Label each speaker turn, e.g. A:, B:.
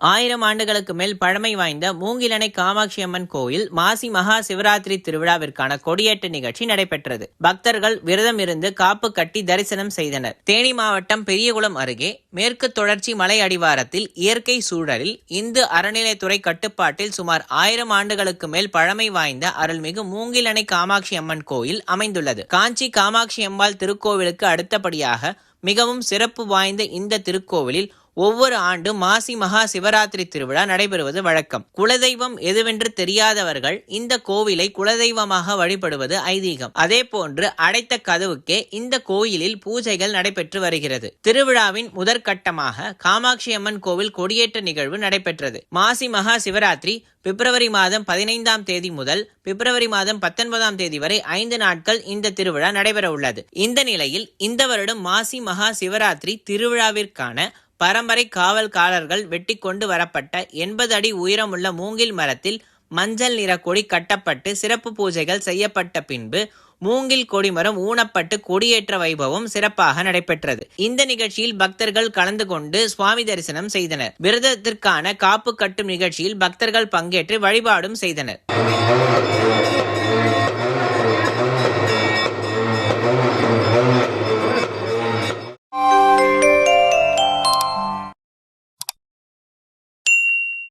A: ஆயிரம் ஆண்டுகளுக்கு மேல் பழமை வாய்ந்த மூங்கிலணை காமாட்சி அம்மன் கோயில் மாசி மகா சிவராத்திரி திருவிழாவிற்கான கொடியேற்ற நிகழ்ச்சி நடைபெற்றது. பக்தர்கள் விரதம் இருந்து காப்பு கட்டி தரிசனம் செய்தனர். தேனி மாவட்டம் பெரியகுளம் அருகே மேற்கு தொடர்ச்சி மலை அடிவாரத்தில் இயற்கை சூழலில் இந்து அறநிலைத்துறை கட்டுப்பாட்டில் சுமார் ஆயிரம் ஆண்டுகளுக்கு மேல் பழமை வாய்ந்த அருள்மிகு மூங்கிலணை காமாட்சி அம்மன் கோயில் அமைந்துள்ளது. காஞ்சி காமாட்சி அம்பாள் திருக்கோவிலுக்கு அடுத்தபடியாக மிகவும் சிறப்பு வாய்ந்த இந்த திருக்கோவிலில் ஒவ்வொரு ஆண்டும் மாசி மகா சிவராத்திரி திருவிழா நடைபெறுவது வழக்கம். குலதெய்வம் எதுவென்று தெரியாதவர்கள் இந்த கோவிலை குலதெய்வமாக வழிபடுவது ஐதீகம். அதே போன்று அடைத்த கதவுக்கே இந்த கோயிலில் பூஜைகள் நடைபெற்று வருகிறது. திருவிழாவின் முதற்கட்டமாக காமாட்சி அம்மன் கோவில் கொடியேற்ற நிகழ்வு நடைபெற்றது. மாசி மகா சிவராத்திரி பிப்ரவரி மாதம் பதினைந்தாம் தேதி முதல் பிப்ரவரி மாதம் பத்தொன்பதாம் தேதி வரை ஐந்து நாட்கள் இந்த திருவிழா நடைபெற உள்ளது இந்த நிலையில் இந்த வருடம் மாசி மகா சிவராத்திரி திருவிழாவிற்கான பரம்பரை காவல்காரர்கள் வெட்டி கொண்டு வரப்பட்ட எண்பது அடி உயரமுள்ள மூங்கில் மரத்தில் மஞ்சள் நிற கொடி கட்டப்பட்டு சிறப்பு பூஜைகள் செய்யப்பட்ட பின்பு மூங்கில் கொடிமரம் ஊனப்பட்டு கொடியேற்ற வைபவம் சிறப்பாக நடைபெற்றது. இந்த நிகழ்ச்சியில் பக்தர்கள் கலந்து கொண்டு சுவாமி தரிசனம் செய்தனர். விரதத்திற்கான காப்பு கட்டும் நிகழ்ச்சியில் பக்தர்கள் பங்கேற்று வழிபாடும் செய்தனர்.